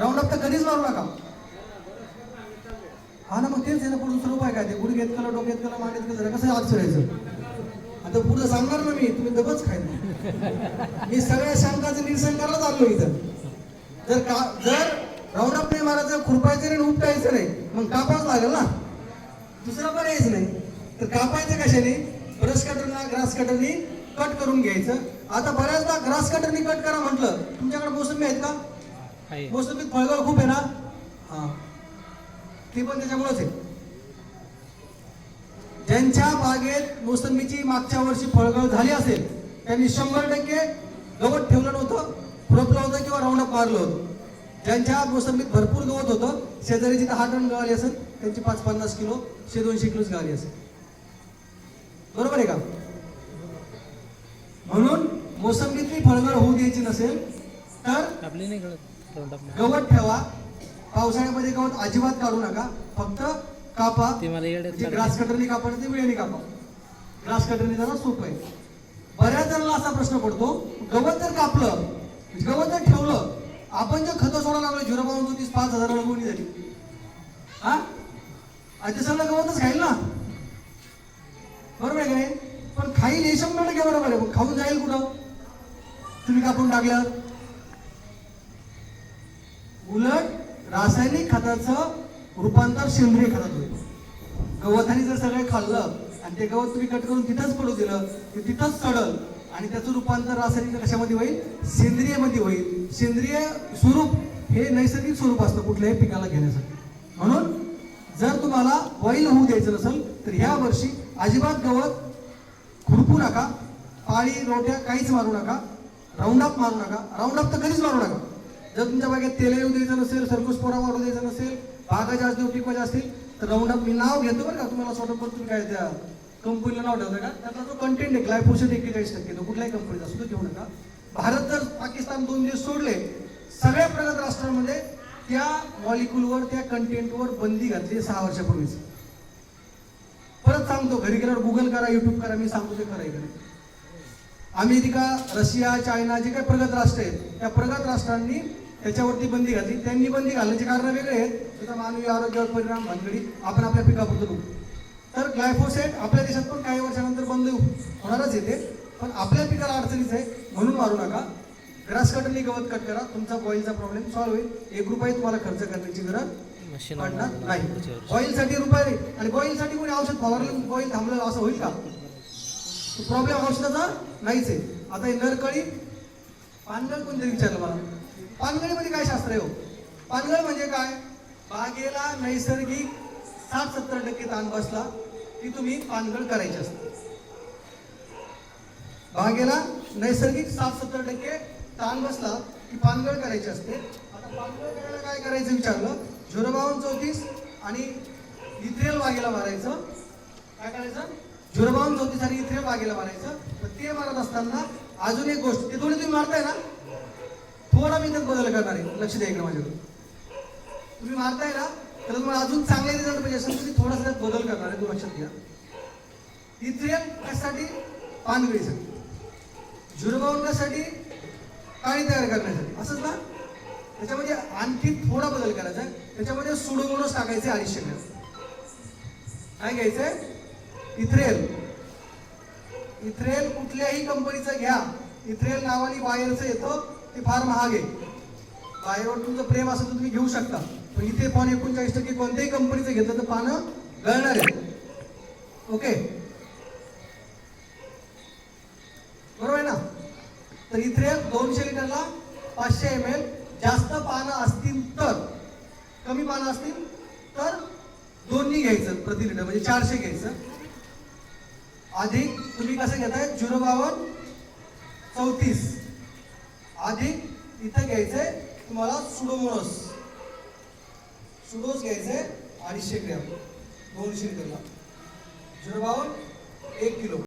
Round up तर कधीच मारू नका. हा ना मग तेच आहे ना पुढे दुसरं उपाय काय? ते गुड घेत कला डोक्यात कला मांडीत कला कसं आज फिरायचं? आता पुढे सांगणार ना मी तुम्ही दबच खायला. मी सगळ्या शंकाचं निरसन करायला चाललो इथं. जर का जर राऊंड अप नाही मारायचं खुरपायचं नाही आणि उपटायचं नाही मग कापावंच लागेल ना. दुसरा पर्यायच नाही. तर कापायचं कशाने? ब्रश कटरना ग्रास कटरनी कट करून घ्यायचं. आता बऱ्याचदा ग्रास कटरनी कट करा म्हटलं तुमच्याकडे मोसंबी आहेत का? मोसंबीत फळगळ खूप आहे ना? हा. ती पण त्याच्यामुळेच आहे. ज्यांच्या बागेत मोसंबीची मागच्या वर्षी फळगळ झाली असेल त्यांनी शंभर टक्के गवत ठेवलं नव्हतं खुरपलं होतं किंवा राऊंड अप मारलं होतं. ज्यांच्या मोसंबीत भरपूर गवत होतं. शेजारी जिथं हा टन गळाली असेल त्यांची पाच पन्नास किलो शे दोनशे किलोच गळाली असेल. बरोबर आहे का? म्हणून मोसंबीतली फळगळ होऊ द्यायची नसेल तर गवत ठेवा. पावसाळ्यामध्ये गवत अजिबात काढू नका. फक्त कापा. ते मला येड्यात म्हणजे. ग्रास कटरनी कापा नाही ते वेळेने कापा. ग्रास कटरनी जरा सोपं आहे. बऱ्याच जणांना असा प्रश्न पडतो गवत जर कापलं गवत जर ठेवलं आपण जर खतं सोडायला लागलो झिरो पाऊन तीस पाच हजार गोणी झाली. हा? आणि ते सगळं गवतच खाईल ना? बरोबर आहे का नाही? पण खाईल हे शंभर टक्के बरोबर आहे खाऊन जाईल कुठं? तुम्ही कापून टाकल्यावर उलट रासायनिक खताचं रूपांतर सेंद्रिय खतात होईल. गवताने जर सगळं खाल्लं आणि ते गवत तुम्ही कट करून तिथंच पडू दिलं ते तिथंच चढल आणि त्याचं रूपांतर रासायनिक कशामध्ये होईल? सेंद्रियमध्ये होईल. सेंद्रिय स्वरूप हे नैसर्गिक स्वरूप असतं कुठल्याही पिकाला घेण्यासाठी. म्हणून जर तुम्हाला वैल होऊ द्यायचं नसेल तर ह्या वर्षी अजिबात गवत खुरपू नका पाळी रोट्या काहीच मारू नका राऊंड अप मारू नका. राऊंड अप तर कधीच मारू नका. जर तुमच्या बागेत तेल येऊ द्यायचं नसेल सरकुस पोरा वाढू द्यायचा नसेल बागा जास्त देऊ पिकवायचे असतील तर राऊंडअप मी नाव घेतो बरं का. तुम्हाला स्वतः तुम्ही काय त्या कंपनीला नाव ठेवतं का? त्याचा जो कंटेंट आहे ग्लायफोसेट एक्केचाळीस टक्के तो कुठल्याही कंपनीचा असतो घेऊ नका. भारत जर पाकिस्तान दोन दिवस सोडले सगळ्या प्रगत राष्ट्रांमध्ये त्या मॉलिक्यूलवर त्या कंटेंटवर बंदी घातली सहा वर्षापूर्वीच. परत सांगतो घरी गेल्यावर गुगल करा युट्यूब करा मी सांगतो ते खरं इकडे अमेरिका रशिया चायना जे काही प्रगत राष्ट्र आहेत त्या प्रगत राष्ट्रांनी त्याच्यावरती बंदी घातली. त्यांनी बंदी घालण्याचे कारण वेगळे आहेत. त्याचा मानवी आरोग्यावर परिणाम भानगडी आपण आपल्या पिकापुरतं बघू. तर ग्लायफोसेट आपल्या देशात पण काही वर्षानंतर बंद होणारच येते. पण आपल्या पिकाला अडचणीच आहे म्हणून मारू नका. ग्रास कटरनी गवत कट करा. तुमचा बॉईलचा प्रॉब्लेम सॉल्व्ह होईल. एक रुपये तुम्हाला खर्च करण्याची गरज पडणार नाही. बॉईलसाठी रुपये. आणि बॉईलसाठी कोणी औषध फवारलं बॉईल थांबलं असं होईल का? प्रॉब्लेम औषधाचा नाहीच आहे. आता हे नरकळी पानगळ कोणतरी विचारलं मला. पानगळीमध्ये काय शास्त्र आहे हो? पानगळ म्हणजे काय? बागेला नैसर्गिक साठ सत्तर टक्के ताण बसला की तुम्ही पानगळ करायची असते. बागेला नैसर्गिक साठ सत्तर टक्के ताण बसला की पानगळ करायची असते. आता पानगळ करायला काय करायचं विचारलं? झुरबावन चौतीस आणि इथ्रेल बागेला मारायचं. काय करायचं? झुरबावन चौतीस आणि इथ्रेल बागेला मारायचं. तर ते मारत असताना अजून एक गोष्ट ते दोन्ही तुम्ही मारताय ना? थोडा मी त्यात बदल करणार आहे? लक्ष द्या इकडे माझ्याकडे तुम्ही मारताय ना तर तुम्हाला अजून चांगले रिझल्ट पाहिजे असेल तुम्ही थोडासा त्यात बदल करणार आहे तो लक्षात घ्या. इथ्रेल कशासाठी पानगळीसाठी कशासाठी पाणी तयार करण्यासाठी. असंच ना? त्याच्यामध्ये आणखी थोडा बदल करायचा आहे. त्याच्यामध्ये सुडोमोनोस टाकायचे आयुष्य काय घ्यायचंय? इथ्रेल. इथ्रेल कुठल्याही कंपनीचं घ्या. इथ्रेल नावाने बाहेरचं येतं. ते फार महाग आहे. बाहेरवर तुमचं प्रेम असेल तर तुम्ही घेऊ शकता. पण इथे पान एकोणचाळीस टक्के कोणत्याही कंपनीचं घेतलं तर पानं गळणार आहे ओके? बरोबर आहे ना? तर इथे दोनशे लिटरला पाचशे एम एल जास्त पानं असतील तर कमी पानं असतील तर दोन्ही घ्यायचं प्रति लिटर म्हणजे चारशे घ्यायचं. अधिक तुम्ही कसं घेताय? झिरो बावन चौतीस. अधिक इथं घ्यायचंय तुम्हाला सुडोमोनस. सुडोस घ्यायचंय अडीचशे ग्रॅम. दोनशे लिटरला झिरो बावन एक किलो.